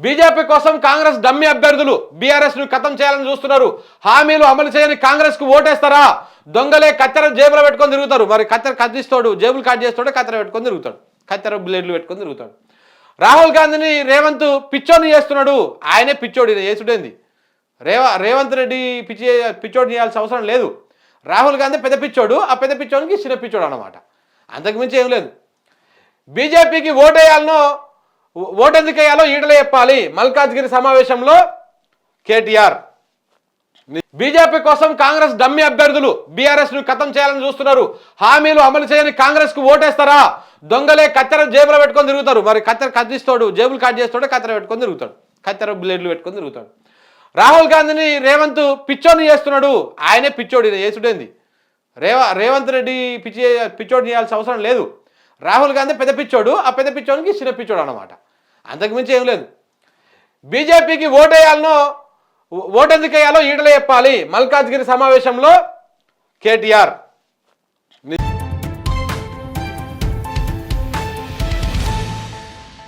BJP కోసం Congress dummy అభ్యర్థులు బీఆర్ఎస్ను ఖతం చేయాలని చూస్తున్నారు. హామీలు అమలు చేయని కాంగ్రెస్కు ఓటేస్తారా? దొంగలే కత్తెర జేబులో పెట్టుకొని తిరుగుతారు. మరి కత్తెర కత్తిస్తాడు జేబులు కట్ చేస్తాడు కత్తెర పెట్టుకొని తిరుగుతాడు. కత్తెర బ్లేడ్లు పెట్టుకొని తిరుగుతాడు. రాహుల్ గాంధీని రేవంత్ పిచ్చోని చేస్తున్నాడు. ఆయనే పిచ్చోడి చేసుడేంది? రేవ రేవంత్ రెడ్డి పిచ్చి పిచ్చోడు చేయాల్సిన అవసరం లేదు. రాహుల్ గాంధీ పెద్ద పిచ్చోడు ఆ పెద్ద పిచ్చోడికి చిన్న పిచ్చోడు అనమాట అంతకుమించి ఏం లేదు. బీజేపీకి ఓటేయాలనో ఓటెందుకు వేయాలో ఈటలే చెప్పాలి. మల్కాజ్గిరి సమావేశంలో కేటీఆర్. బీజేపీ కోసం కాంగ్రెస్ డమ్మి అభ్యర్థులు బీఆర్ఎస్ను ఖతం చేయాలని చూస్తున్నారు. హామీలు అమలు చేయని కాంగ్రెస్కు ఓటేస్తారా? దొంగలే కత్తెర జేబులో పెట్టుకొని తిరుగుతారు. మరి కత్తెర కత్తిస్తాడు జేబులు కట్ చేస్తాడు కత్తెర పెట్టుకొని తిరుగుతాడు. కత్తెర బ్లేడ్లు పెట్టుకొని తిరుగుతాడు. రాహుల్ గాంధీని రేవంత్ పిచ్చోని చేస్తున్నాడు. ఆయనే పిచ్చోడు చేసుడేంది? రేవ రేవంత్ రెడ్డి పిచ్చి పిచ్చోడు చేయాల్సిన అవసరం లేదు. రాహుల్ గాంధీ పెద్ద పిచ్చోడు. ఆ పెద్ద పిచ్చోడికి చిన్న పిచ్చోడు అనమాట అంతకుమించి ఏం లేదు. బీజేపీకి ఓటేయాలనో ఓటెందుకు వేయాలో ఈటలే చెప్పాలి. మల్కాజ్గిరి సమావేశంలో కేటీఆర్.